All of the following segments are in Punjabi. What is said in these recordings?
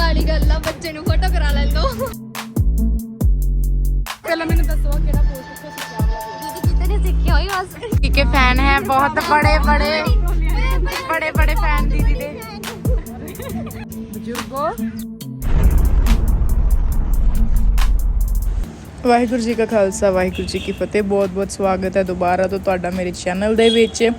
ਵਾਲੀ ਗੱਲ ਬੱਚੇ ਨੂੰ ਫੋਟੋ ਕਰਾ ਲੈ ਲਓ ਪਹਿਲਾਂ ਮੈਨੂੰ ਦੱਸੋ ਆਹ ਕਿਹੜਾ ਪੋਸਟ ਕਿੱਥੋਂ ਸਿੱਖਿਆ ਹੋਇਆ? ਦੀਦੀ ਕਿਤੇ ਨਹੀਂ ਸਿੱਖਿਆ ਹੋਈ ਬਸ। ਕੇ ਫੈਨ ਹੈ ਬਹੁਤ ਬੜੇ ਬੜੇ। ਬੜੇ ਬੜੇ ਫੈਨ ਦੀਦੀ ਦੇ। ਬਜ਼ੁਰਗੋ। ਵਾਹਿਗੁਰੂ ਜੀ ਕਾ ਖਾਲਸਾ ਵਾਹਿਗੁਰੂ ਜੀ ਕੀ ਫਤਿਹ। ਬਹੁਤ ਬਹੁਤ ਸਵਾਗਤ ਹੈ ਦੁਬਾਰਾ ਤੋਂ ਤੁਹਾਡਾ ਮੇਰੇ ਚੈਨਲ ਦੇ ਵਿੱਚ।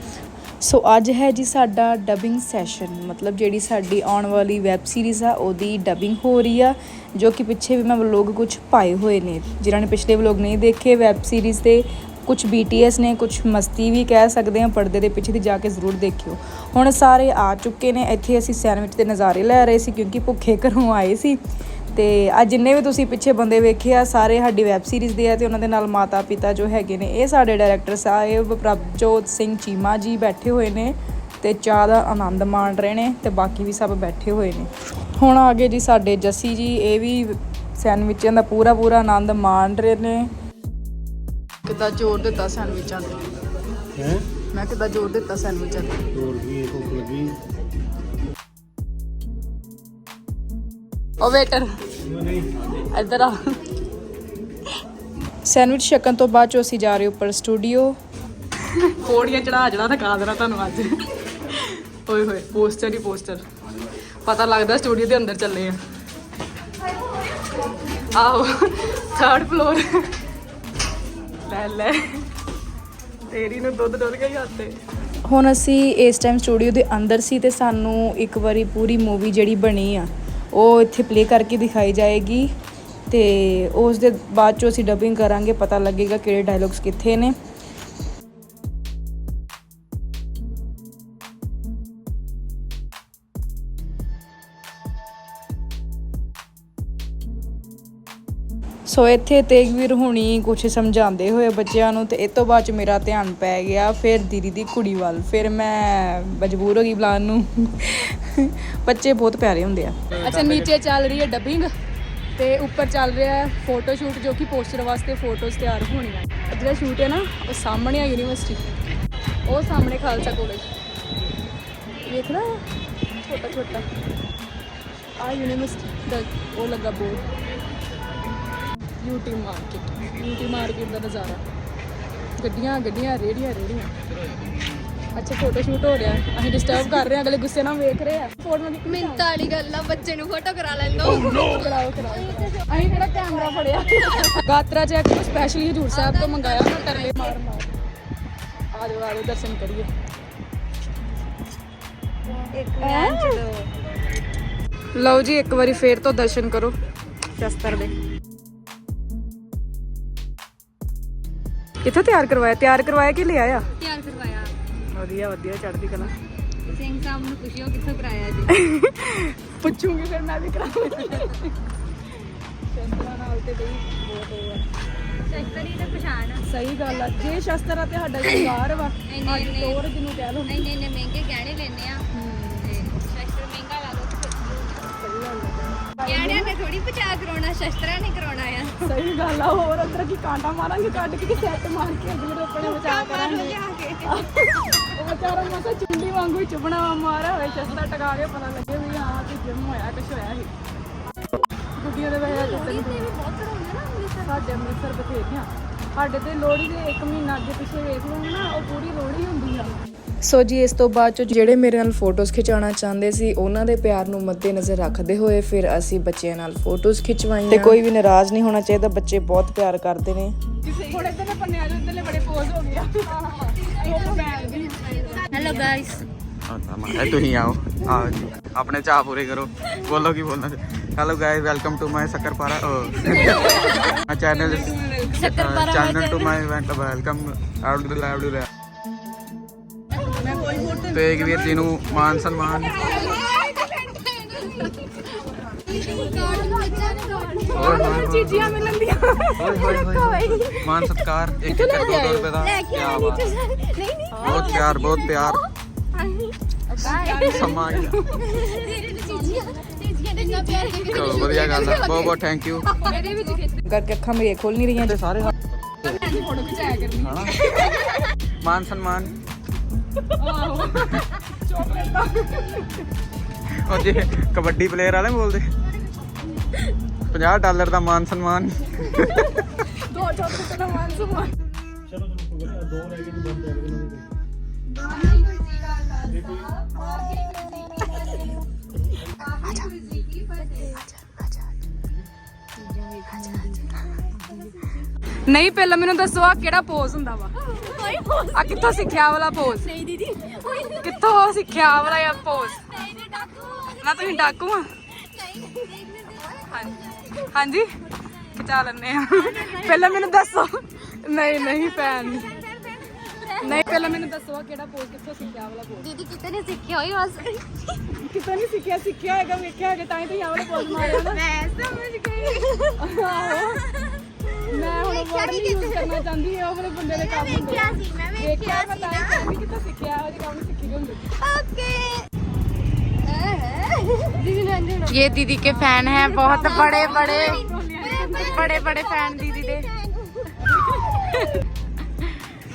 ਸੋ ਅੱਜ ਹੈ ਜੀ ਸਾਡਾ ਡਬਿੰਗ ਸੈਸ਼ਨ ਮਤਲਬ ਜਿਹੜੀ ਸਾਡੀ ਆਉਣ ਵਾਲੀ ਵੈਬ ਸੀਰੀਜ਼ ਆ, ਉਹਦੀ ਡਬਿੰਗ ਹੋ ਰਹੀ ਆ, ਜੋ ਕਿ ਪਿੱਛੇ ਵੀ ਮੈਂ ਵਲੋਗ ਕੁਝ ਪਾਏ ਹੋਏ ਨੇ। ਜਿਨ੍ਹਾਂ ਨੇ ਪਿਛਲੇ ਵਲੋਗ ਨਹੀਂ ਦੇਖੇ ਵੈਬ ਸੀਰੀਜ਼ ਦੇ ਕੁਝ BTS ਨੇ ਕੁਝ ਮਸਤੀ ਵੀ ਕਹਿ ਸਕਦੇ ਆ ਪਰਦੇ ਦੇ ਪਿੱਛੇ ਦੀ ਜਾ ਕੇ ਜ਼ਰੂਰ ਦੇਖਿਓ। ਹੁਣ ਸਾਰੇ ਆ ਚੁੱਕੇ ਨੇ, ਇੱਥੇ ਅਸੀਂ ਸੈਂਡਵਿਚ ਦੇ ਨਜ਼ਾਰੇ ਲੈ ਰਹੇ ਸੀ, ਕਿਉਂਕਿ ਭੁੱਖੇ ਘਰੋਂ ਆਏ ਸੀ। ਤੇ ਅੱਜ ਜਿੰਨੇ ਵੀ ਤੁਸੀਂ ਪਿੱਛੇ ਬੰਦੇ ਵੇਖੇ ਆ ਸਾਰੇ ਸਾਡੀ ਵੈਬ ਸੀਰੀਜ਼ ਦੇ ਆ ਤੇ ਉਹਨਾਂ ਦੇ ਨਾਲ ਮਾਤਾ ਪਿਤਾ ਜੋ ਹੈਗੇ ਨੇ ਇਹ ਸਾਡੇ ਡਾਇਰੈਕਟਰ ਸਾਹਿਬ ਪ੍ਰਭਜੋਤ ਸਿੰਘ ਚੀਮਾ ਜੀ ਬੈਠੇ ਹੋਏ ਨੇ ਤੇ ਚਾਹ ਦਾ ਆਨੰਦ ਮਾਣ ਰਹੇ ਨੇ ਤੇ ਬਾਕੀ ਵੀ ਸਭ ਬੈਠੇ ਹੋਏ ਨੇ। ਹੁਣ ਆ ਗਏ ਜੀ ਸਾਡੇ ਜੱਸੀ ਜੀ ਇਹ ਵੀ ਸੈਂਡਵਿਚਾਂ ਦਾ ਪੂਰਾ ਪੂਰਾ ਆਨੰਦ ਮਾਣ ਰਹੇ ਨੇ। ਕਿੱਦਾਂ ਜ਼ੋਰ ਦਿੱਤਾ ਸੈਂਡਵਿਚਾਂ ਤੇ। ਹੈ? ਮੈਂ ਕਿੱਦਾਂ ਜ਼ੋਰ ਦਿੱਤਾ ਸੈਂਡਵਿਚਾਂ ਤੇ। ਤੋੜ ਗਈ ਭੁੱਖ ਲੱਗੀ? ਓ ਵੇਟਰ ਇੱਧਰ ਆ। ਸੈਂਡਵਿਚ ਛਕਣ ਤੋਂ ਬਾਅਦ ਚੋ ਅਸੀਂ ਜਾ ਰਹੇ ਉੱਪਰ ਸਟੂਡੀਓ। ਕੋੜੀਆਂ ਚੜਾ ਜਣਾ ਦਿਖਾ ਦੇਣਾ ਤੁਹਾਨੂੰ ਅੱਜ। ਓਏ ਹੋਏ ਪੋਸਟਰ ਹੀ ਪੋਸਟਰ। ਪਤਾ ਲੱਗਦਾ ਸਟੂਡੀਓ ਦੇ ਅੰਦਰ ਚੱਲੇ ਆ। ਆਹੋ ਥਰਡ ਫਲੋਰ ਲੈ ਲੈ। ਤੇਰੀ ਨੂੰ ਦੁੱਧ ਡੁੱਲ ਗਿਆ ਹੱਥੇ ਹੁਣ ਅਸੀਂ ਇਸ ਟਾਈਮ ਸਟੂਡੀਓ ਦੇ ਅੰਦਰ ਸੀ ਤੇ ਸਾਨੂੰ ਇੱਕ ਵਾਰੀ ਪੂਰੀ ਮੂਵੀ ਜਿਹੜੀ ਬਣੀ ਆ ਉਹ ਇੱਥੇ ਪਲੇ ਕਰਕੇ ਦਿਖਾਈ ਜਾਏਗੀ ਤੇ ਉਸ ਦੇ ਬਾਅਦ ਚੋਂ ਅਸੀਂ ਡਬਿੰਗ ਕਰਾਂਗੇ, ਪਤਾ ਲੱਗੇਗਾ ਕਿਹੜੇ ਡਾਇਲੌਗਸ ਕਿੱਥੇ ਨੇ। ਸੋ ਇੱਥੇ ਤੇਗਵੀਰ ਹੁਣੀ ਕੁਝ ਸਮਝਾਉਂਦੇ ਹੋਏ ਬੱਚਿਆਂ ਨੂੰ ਤੇ ਇਹ ਤੋਂ ਬਾਅਦ ਚ ਮੇਰਾ ਧਿਆਨ ਪੈ ਗਿਆ, ਫਿਰ ਦੀਦੀ ਦੀ ਕੁੜੀ ਵੱਲ। ਫਿਰ ਮੈਂ ਮਜਬੂਰ ਹੋ ਗਈ ਬੁਲਾਉਣ ਨੂੰ। ਬੱਚੇ ਬਹੁਤ ਪਿਆਰੇ ਹੁੰਦੇ ਆ। ਅੱਛਾ, ਨੀਚੇ ਚੱਲ ਰਹੀ ਹੈ ਡੱਬਿੰਗ ਤੇ ਉੱਪਰ ਚੱਲ ਰਿਹਾ ਹੈ ਫੋਟੋ ਸ਼ੂਟ ਜੋ ਕਿ ਪੋਸਟਰ ਵਾਸਤੇ ਫੋਟੋਜ਼ ਤਿਆਰ ਹੋਣੀਆਂ। ਇਹ ਜਿਹੜਾ ਸ਼ੂਟ ਹੈ ਨਾ, ਉਹ ਸਾਹਮਣੇ ਆ ਯੂਨੀਵਰਸਿਟੀ ਉਹ ਸਾਹਮਣੇ ਖਾਲਸਾ ਕਾਲਜ ਵੇਖ ਨਾ ਛੋਟਾ ਛੋਟਾ ਆ ਯੂਨੀਵਰਸਿਟੀ ਦਾ ਉਹ ਲੱਗਾ board UT market UT market ਦਾ ਨਜ਼ਾਰਾ। ਗੱਡੀਆਂ ਗੱਡੀਆਂ ਰੇੜੀਆਂ ਰੇੜੀਆਂ ਅੱਛਾ ਫੋਟੋ ਸ਼ੂਟ ਹੋ ਰਿਹਾ। ਅਸੀਂ ਡਿਸਟਰਬ ਕਰ ਰਹੇ ਹਾਂ ਅਗਲੇ ਗੁੱਸੇ ਨਾਲ ਵੇਖ ਰਹੇ ਆ ਫੋਟੋ ਦੀ ਮਿੰਟ ਵਾਲੀ ਗੱਲ ਆ ਬੱਚੇ ਨੂੰ ਫੋਟੋ ਕਰਾ ਲੈ ਲਓ ਕਰਾਓ ਕਰਾਓ ਅਸੀਂ ਕਿਹੜਾ ਕੈਮਰਾ ਫੜਿਆ? ਗਾਤਰਾ ਚੈੱਕ ਨੂੰ ਸਪੈਸ਼ਲੀ ਹਜੂਰ ਸਾਹਿਬ ਤੋਂ ਮੰਗਾਇਆ। ਉਹਨਾਂ ਟਰਲੇ ਮਾਰ ਮਾਰ ਆ ਜਾਓ ਆ ਜਾਓ ਦਰਸ਼ਨ ਕਰੀਏ। ਲਓ ਜੀ ਇੱਕ ਵਾਰੀ ਫੇਰ ਤੋਂ ਦਰਸ਼ਨ ਕਰੋ। ਸ਼ਸਤਰ ਦੇ। ਕਿੱਥੋਂ ਤਿਆਰ ਕਰਵਾਇਆ ਤਿਆਰ ਕਰਵਾਇਆ ਕਿ ਲਿਆਇਆ? ਤਿਆਰ ਕਰਵਾਇਆ। ਵਧੀਆ ਵਧੀਆ ਚੜ੍ਹਦੀ ਕਲਾ। ਸਿੰਘ ਸਾਹਿਬ ਨੂੰ ਪੁੱਛਿਓ ਕਿੱਥੋਂ ਕਰਾਇਆ ਜੀ। ਪੁੱਛੂਗੀ ਫਿਰ ਮੈਂ ਵੀ ਕਰਾਉਂਗੀ। ਸ਼ਸਤਰਾਂ ਨਾਲ ਤੇ ਬਈ ਬਹੁਤ ਉਹ ਆ। ਸ਼ਸਤਰੀ ਤੇ ਪਛਾਣ। ਸਹੀ ਗੱਲ ਆ। ਜੇ ਸ਼ਸਤਰ ਆ ਤੇ ਸਾਡਾ ਸ਼ਿੰਗਾਰ ਵਾ ਇੰਨੇ- ਅੱਜ ਇੰਨੇ- ਤੋਰ ਜਿਹਨੂੰ ਕਹਿ ਲਓ। ਇੰਨੇ ਇੰਨੇ ਮਹਿੰਗੇ ਗਹਿਣੇ ਲੈਣੇ ਆ। ਤੇ ਸ਼ਸਤਰ ਮਹਿੰਗਾ ਲਾ ਲਓ ਗਹਿਣਿਆਂ ਨੇ ਥੋੜੀ ਪਚਾ ਕਰਾਉਣਾ ਸ਼ਸਤਰਾਂ ਨੇ ਕਰਾਉਣਾ। ਆ ਸਹੀ ਗੱਲ ਆ ਹੋਰ ਅੰਦਰ ਕੀ ਕਾਂਟਾ ਮਾਰਾਂਗੇ ਕੱਢ ਕੇ ਸੈੱਟ ਮਾਰ ਕੇ ਅਗਲੇ ਆਪਣੇ ਬਚਾ ਕਰਾਂਗੇ। ਉਹ ਵਿਚਾਰਾ ਮਸਾ ਚੁੰਡੀ ਵਾਂਗੂ ਚੁਬਣਾ ਮਾਰਿਆ ਹੋਇਆ ਸ਼ਸਤਰ ਟਕਾ ਕੇ ਪਤਾ ਲੱਗੇ ਵੀ ਹਾਂ ਕਿ ਜਿਮ ਹੋਇਆ ਕੁਛ ਹੋਇਆ ਸੀ। ਗੁੱਡੀਆਂ ਦੇ ਵਜ੍ਹਾ ਕਿਸੇ ਸਾਡੇ ਅੰਮ੍ਰਿਤਸਰ ਬਥੇਰੀਆਂ। ਸਾਡੇ ਤੇ ਲੋਹੜੀ ਦੇ 1 ਮਹੀਨਾ ਅੱਗੇ ਪਿੱਛੇ ਵੇਖ ਲਓ ਨਾ ਉਹ ਪੂਰੀ ਲੋਹੜੀ ਹੁੰਦੀ ਆ। ਸੋ ਜੀ ਇਸ ਤੋਂ ਬਾਅਦ ਚ ਜਿਹੜੇ ਮੇਰੇ ਨਾਲ ਫੋਟੋਜ਼ ਖਿਚਾਉਣਾ ਚਾਹੁੰਦੇ ਸੀ ਉਹਨਾਂ ਦੇ ਪਿਆਰ ਨੂੰ ਮੱਦੇ ਨਜ਼ਰ ਰੱਖਦੇ ਹੋਏ ਫਿਰ ਅਸੀਂ ਬੱਚਿਆਂ ਨਾਲ ਫੋਟੋਜ਼ ਖਿਚਵਾਈਆਂ। ਤੇ ਕੋਈ ਵੀ ਨਾਰਾਜ਼ ਨਹੀਂ ਹੋਣਾ ਚਾਹੀਦਾ ਬੱਚੇ ਬਹੁਤ ਪਿਆਰ ਕਰਦੇ ਨੇ। ਹੁਣ ਇੱਧਰ ਦੇ ਪੰਨੇ ਆ ਇੱਧਰਲੇ ਬੜੇ ਪੋਜ਼ ਹੋ ਗਿਆ ਹੈਲੋ ਗਾਇਸ ਅੱਛਾ ਮੈਂ ਇਹ ਤੁਸੀਂ ਆਓ। ਆਓ ਜੀ। ਆਪਣੇ ਚਾਹ ਪੂਰੇ ਕਰੋ। ਬੋਲੋ ਕੀ ਬੋਲਣਾ। Hello guys welcome to my Shakarpara my channel Shakarpara channel to my event welcome out out ਤੇ ਇੱਕ ਵੀਰ ਜੀ ਨੂੰ ਮਾਨ ਸਨਮਾਨ। ਚੀਜ਼ੀਆਂ ਮਿਲਣ ਦੀਆਂ ਹੋਏ ਹੋਏ ਹੋਏ ਮਾਨ ਸਤਕਾਰ ਇੱਕ ਇੱਕ ਦੋ ਦੋ ਰੁਪਏ ਦਾ। ਕੀ ਬਾਤ। ਨਹੀਂ ਨਹੀਂ। ਬਹੁਤ ਪਿਆਰ ਬਹੁਤ ਪਿਆਰ। ਸਮਾਂ ਗਿਆ ਦੇ ਦੇ ਚਲੋ ਵਧੀਆ ਗੱਲ ਹੈ ਬਹੁਤ ਬਹੁਤ ਥੈਂਕ ਯੂ ਇਹਦੇ ਵਿੱਚ ਖੇਤ ਕਰਕੇ ਅੱਖਾਂ ਮੇਰੀਆਂ ਖੋਲ ਨਹੀਂ ਰਹੀਆਂ। ਤੇ ਸਾਰੇ ਫੋਟੋ ਖਿਚਾਇਆ ਕਰਨੀ ਹਨਾ ਮਾਨ ਸਨਮਾਨ। ਉਹ ਜੇ ਕਬੱਡੀ ਪਲੇਅਰ ਵਾਲੇ ਬੋਲਦੇ। 50 ਡਾਲਰ ਦਾ ਮਾਨ ਸਨਮਾਨ। ਦੋ ਚੌਥੇ ਦਾ ਮਾਨ ਸਮਾਨ ਨਹੀਂ ਪਹਿਲਾਂ ਮੈਨੂੰ ਦੱਸੋ ਆ ਕਿਹੜਾ ਪੋਜ਼ ਹੁੰਦਾ ਵਾ? ਆ ਕਿੱਥੋਂ ਸਿੱਖਿਆ ਵਾਲਾ ਪੋਜ਼ ਨਹੀਂ ਦੀਦੀ। ਕਿੱਥੋਂ ਸਿੱਖਿਆ ਵਾਲਾ ਇਹ ਪੋਜ਼ ਨਹੀਂ ਨਹੀਂ ਡਾਕੂ। ਨਾ ਤੁਸੀਂ ਡਾਕੂ ਆ? ਨਹੀਂ ਹਾਂਜੀ। ਹਾਂਜੀ? ਖਿਚਾ ਲੈਣੇ ਆ। ਪਹਿਲਾਂ ਮੈਨੂੰ ਦੱਸੋ। ਨਹੀਂ ਨਹੀਂ ਭੈਣ। ਨਹੀਂ ਪਹਿਲਾਂ ਮੈਨੂੰ ਦੱਸੋ ਆ ਕਿਹੜਾ ਪੋਜ਼ ਕਿੱਥੋਂ ਸਿੱਖਿਆ ਆਹ ਵਾਲਾ ਪੋਜ਼ ਦੀਦੀ ਕਿਤੇ ਨੇ ਸਿੱਖਿਆ ਹੋਈ ਬਸ ਕਿਤੋਂ ਨਹੀਂ ਸਿੱਖਿਆ ਸਿੱਖਿਆ ਹੋਏਗਾ ਵੇਖਿਆ ਹੋਏਗਾ ਤਾਂ ਹੀ ਤੁਸੀਂ ਆਹ ਵਾਲਾ ਪੋਜ਼ ਮਾਰਿਆ ਨਾ ਮੈਂ ਸਮਝ ਗਈ ਆਹੋ ਮੈਂ ਹੁਣ ਵਰਡ ਨਹੀਂ ਯੂਜ਼ ਕਰਨਾ ਚਾਹੁੰਦੀ ਇਹ ਉਹ ਵਾਲੇ ਬੰਦੇ ਦੇ ਕੰਮ ਹੁੰਦੇ ਆ। ਵੇਖਿਆ ਸੀ ਮੈਂ ਵੇਖਿਆ ਵੇਖਿਆ ਮੈਂ ਸੀ ਤਾਂ ਹੀ ਕਹਿੰਦੀ ਕਿੱਥੋਂ ਸਿੱਖਿਆ ਉਹ ਜਿਹੇ ਕੰਮ ਨਹੀਂ ਸਿੱਖੀ ਦੇ ਹੁੰਦੇ ओके दीदी ने अंदर ये दीदी के फैन हैं बहुत बड़े बड़े बड़े बड़े फैन दीदी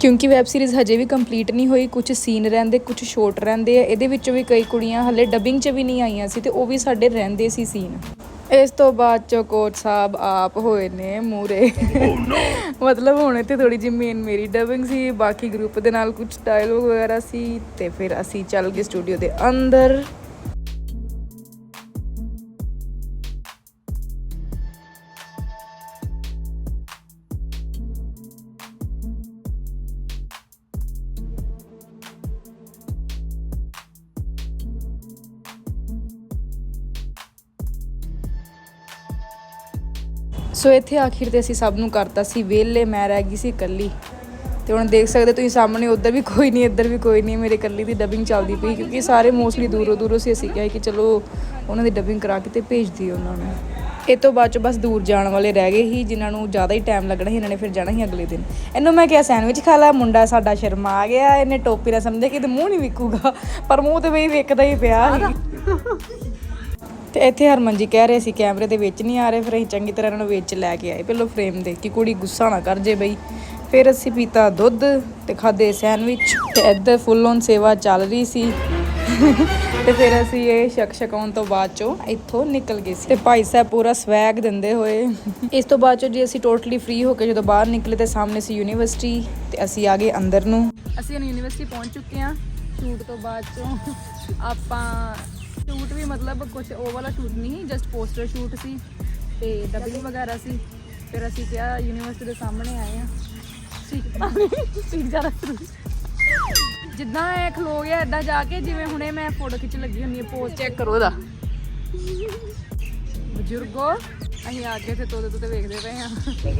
ਕਿਉਂਕਿ ਵੈਬ ਸੀਰੀਜ਼ ਹਜੇ ਵੀ ਕੰਪਲੀਟ ਨਹੀਂ ਹੋਈ ਕੁਝ ਸੀਨ ਰਹਿੰਦੇ ਕੁਝ ਸ਼ੋਟ ਰਹਿੰਦੇ ਆ। ਇਹਦੇ ਵਿੱਚੋਂ ਵੀ ਕਈ ਕੁੜੀਆਂ ਹਲੇ ਡਬਿੰਗ 'ਚ ਵੀ ਨਹੀਂ ਆਈਆਂ ਸੀ ਤੇ ਉਹ ਵੀ ਸਾਡੇ ਰਹਿੰਦੇ ਸੀ ਸੀਨ। ਇਸ ਤੋਂ ਬਾਅਦ ਚੋ ਸਾਹਿਬ ਆਪ ਹੋਏ ਨੇ ਮੂਰੇ ਮਤਲਬ ਹੁਣ ਇੱਥੇ ਥੋੜੀ ਜਿਹੀ ਮੇਨ ਮੇਰੀ ਡਬਿੰਗ ਸੀ, ਬਾਕੀ ਗਰੁੱਪ ਦੇ ਨਾਲ ਕੁਝ ਡਾਇਲੋਗ ਵਗੈਰਾ ਸੀ ਤੇ ਫਿਰ ਅਸੀਂ ਚੱਲ ਗਏ ਸਟੂਡੀਓ ਦੇ ਅੰਦਰ। ਸੋ ਇੱਥੇ ਆਖਿਰ ਤੇ ਅਸੀਂ ਸਭ ਨੂੰ ਕਰਤਾ ਸੀ, ਵਿਹਲੇ ਮੈਂ ਰਹਿ ਗਈ ਸੀ ਇਕੱਲੀ। ਤੇ ਹੁਣ ਦੇਖ ਸਕਦੇ ਤੁਸੀਂ ਸਾਹਮਣੇ ਉੱਧਰ ਵੀ ਕੋਈ ਨਹੀਂ, ਇੱਧਰ ਵੀ ਕੋਈ ਨਹੀਂ, ਮੇਰੇ ਇਕੱਲੀ ਦੀ ਡਬਿੰਗ ਚੱਲਦੀ ਪਈ ਕਿਉਂਕਿ ਸਾਰੇ ਮੋਸਟਲੀ ਦੂਰੋਂ ਦੂਰੋਂ ਸੀ, ਅਸੀਂ ਕਿਹਾ ਕਿ ਚਲੋ ਉਹਨਾਂ ਦੀ ਡਬਿੰਗ ਕਰਾ ਕੇ ਤੇ ਭੇਜ ਦਿਓ ਉਹਨਾਂ ਨੂੰ। ਇਹ ਤੋਂ ਬਾਅਦ ਚ ਬਸ ਦੂਰ ਜਾਣ ਵਾਲੇ ਰਹਿ ਗਏ ਸੀ, ਜਿਨ੍ਹਾਂ ਨੂੰ ਜ਼ਿਆਦਾ ਹੀ ਟਾਈਮ ਲੱਗਣਾ ਸੀ, ਇਹਨਾਂ ਨੇ ਫਿਰ ਜਾਣਾ ਸੀ ਅਗਲੇ ਦਿਨ। ਇਹਨੂੰ ਮੈਂ ਕਿਹਾ ਸੈਂਡਵਿਚ ਖਾ ਲਾ, ਮੁੰਡਾ ਸਾਡਾ ਸ਼ਰਮਾ ਆ ਗਿਆ, ਇਹਨੇ ਟੋਪੀ ਨਾ ਸਮਝਿਆ ਕਿ ਤੇ ਮੂੰਹ ਨਹੀਂ ਵਿਕੂਗਾ, ਪਰ ਮੂੰਹ ਤੇ ਵੀ ਵਿਕਦਾ ਹੀ ਪਿਆ ਸੀ। ਤੇ ਇੱਥੇ ਹਰਮਨ ਜੀ ਕਹਿ ਰਹੇ ਸੀ ਕੈਮਰੇ ਦੇ ਵਿੱਚ ਨਹੀਂ ਆ ਰਹੇ, ਫਿਰ ਅਸੀਂ ਚੰਗੀ ਤਰ੍ਹਾਂ ਇਹਨਾਂ ਨੂੰ ਵਿੱਚ ਲੈ ਕੇ ਆਏ ਪਹਿਲਾਂ ਫਰੇਮ ਦੇ ਕਿ, ਕੁੜੀ ਗੁੱਸਾ ਨਾ ਕਰ ਜੇ ਬਈ। ਫਿਰ ਅਸੀਂ ਪੀਤਾ ਦੁੱਧ ਤੇ ਖਾਦੇ ਸੈਂਡਵਿਚ ਤੇ ਇੱਧਰ ਫੁੱਲ ਔਨ ਸੇਵਾ ਚੱਲ ਰਹੀ ਸੀ। ਤੇ ਫਿਰ ਅਸੀਂ ਇਹ ਸ਼ਕ ਸ਼ਕਾਉਣ ਤੋਂ ਬਾਅਦ ਚੋਂ ਇੱਥੋਂ ਨਿਕਲ ਗਏ ਸੀ। ਤੇ ਭਾਈ ਸਾਹਿਬ ਪੂਰਾ ਸਵੈਗ ਦਿੰਦੇ ਹੋਏ। ਇਸ ਤੋਂ ਬਾਅਦ ਚੋਂ ਜੀ ਅਸੀਂ ਟੋਟਲੀ ਫ੍ਰੀ ਹੋ ਕੇ ਜਦੋਂ ਬਾਹਰ ਨਿਕਲੇ ਤੇ ਸਾਹਮਣੇ ਸੀ ਯੂਨੀਵਰਸਿਟੀ ਤੇ ਅਸੀਂ ਆ ਗਏ ਅੰਦਰ ਨੂੰ। ਅਸੀਂ ਯੂਨੀਵਰਸਿਟੀ ਪਹੁੰਚ ਚੁੱਕੇ ਹਾਂ। ਸ਼ੂਟ ਤੋਂ ਬਾਅਦ ਚੋਂ ਆਪਾਂ ਸ਼ੂਟ ਵੀ ਮਤਲਬ ਕੁਝ ਉਹ ਵਾਲਾ ਸ਼ੂਟ ਨਹੀਂ ਜਸਟ ਪੋਸਟਰ ਸ਼ੂਟ ਸੀ ਤੇ ਡਬਲਿੰਗ ਵਗੈਰਾ ਸੀ। ਫਿਰ ਅਸੀਂ ਕਿਹਾ ਯੂਨੀਵਰਸਿਟੀ ਦੇ ਸਾਹਮਣੇ ਆਏ ਆ ਸੀਟ ਸੀਟ ਜ਼ਿਆਦਾ ਜਿੱਦਾਂ ਇਹ ਖਲੋ ਗਿਆ ਇਦਾਂ ਜਾ ਕੇ ਜਿਵੇਂ ਹੁਣੇ ਮੈਂ ਫੋਟੋ ਖਿੱਚ ਲੱਗੀ ਹੁੰਦੀ ਹੈ ਪੋਜ਼ ਚੈੱਕ ਕਰੋ ਉਹਦਾ ਬਜ਼ੁਰਗੋ ਅਸੀਂ ਆ ਕੇ ਤੇ ਤੋਤੇ ਤੋਤੇ ਵੇਖਦੇ ਪਏ ਆ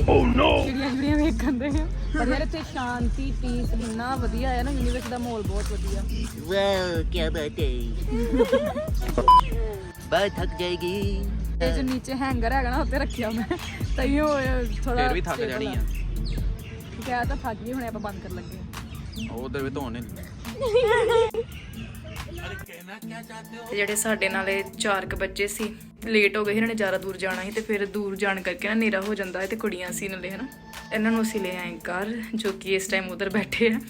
ਓ ਨੋ ਚਿੜੀਆਂ ਚਿੜੀਆਂ ਵੇਖਣ ਆ। ਪਰ ਯਾਰ ਇੱਥੇ ਸ਼ਾਂਤੀ ਪੀਸ ਇੰਨਾ ਵਧੀਆ ਹੈ ਨਾ ਯੂਨੀਵਰਸਿਟੀ ਦਾ ਮਾਹੌਲ ਬਹੁਤ ਵਧੀਆ। ਵਾਹ ਕੀ ਬਾਤ ਬਾਈ ਥੱਕ ਜਾਏਗੀ। ਤੇ ਜੋ ਨੀਚੇ ਹੈਂਗਰ ਹੈਗਾ ਨਾ ਉੱਤੇ ਰੱਖਿਆ ਮੈਂ। ਤਈਓ ਥੋੜਾ ਵੀ ਥੱਕ ਜਾਣੀ ਆ। ਕਿਹਾ ਤਾਂ ਥੱਕ ਗਈ ਹੁਣੇ ਆਪਾਂ ਬੰਦ ਕਰ ਲੱਗੇ ਉਹਦੇ ਵੀ ਧੋਣੇ ਤੇ ਜਿਹੜੇ ਸਾਡੇ ਨਾਲੇ ਚਾਰ ਕੁ ਬੱਚੇ ਸੀ ਲੇਟ ਹੋ ਗਏ ਸੀ, ਇਹਨਾਂ ਨੇ ਜ਼ਿਆਦਾ ਦੂਰ ਜਾਣਾ ਸੀ ਤੇ ਫਿਰ ਦੂਰ ਜਾਣ ਕਰਕੇ ਨਾ ਹਨੇਰਾ ਹੋ ਜਾਂਦਾ ਹੈ ਤੇ ਕੁੜੀਆਂ ਸੀ ਨਾਲੇ ਹਨਾ? ਇਹਨਾਂ ਨੂੰ ਅਸੀਂ ਲੈ ਆਏ ਘਰ ਜੋ ਕਿ ਇਸ ਟਾਈਮ ਉਧਰ ਬੈਠੇ ਆ।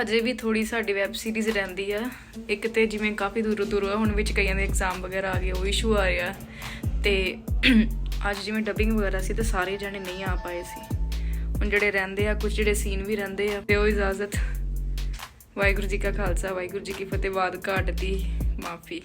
ਹਜੇ ਵੀ ਥੋੜੀ ਸਾਡੀ ਵੈਬ ਸੀਰੀਜ਼ ਰਹਿੰਦੀ ਆ। ਇੱਕ ਤੇ ਜਿਵੇਂ ਕਾਫੀ ਦੂਰੋਂ ਦੂਰੋਂ ਹੁਣ ਵਿੱਚ ਕਈਆਂ ਦੇ ਐਗਜ਼ਾਮ ਵਗੈਰਾ ਆ ਗਏ ਉਹ ਇਸ਼ੂ ਆ ਰਿਹਾ। ਤੇ ਅੱਜ ਜਿਵੇਂ ਡਬਿੰਗ ਵਗੈਰਾ ਸੀ ਤੇ ਸਾਰੇ ਜਣੇ ਨਹੀਂ ਆ ਪਾਏ ਸੀ। ਹੁਣ ਜਿਹੜੇ ਰਹਿੰਦੇ ਆ ਕੁਝ ਜਿਹੜੇ ਸੀਨ ਵੀ ਰਹਿੰਦੇ ਆ ਤੇ ਉਹ ਇਜਾਜ਼ਤ ਵਾਹਿਗੁਰੂ ਜੀ ਕਾ ਖਾਲਸਾ ਵਾਹਿਗੁਰੂ ਜੀ ਕੀ ਫਤਿਹ ਬਾਦ ਘਾਟ ਦੀ ਮਾਫੀ।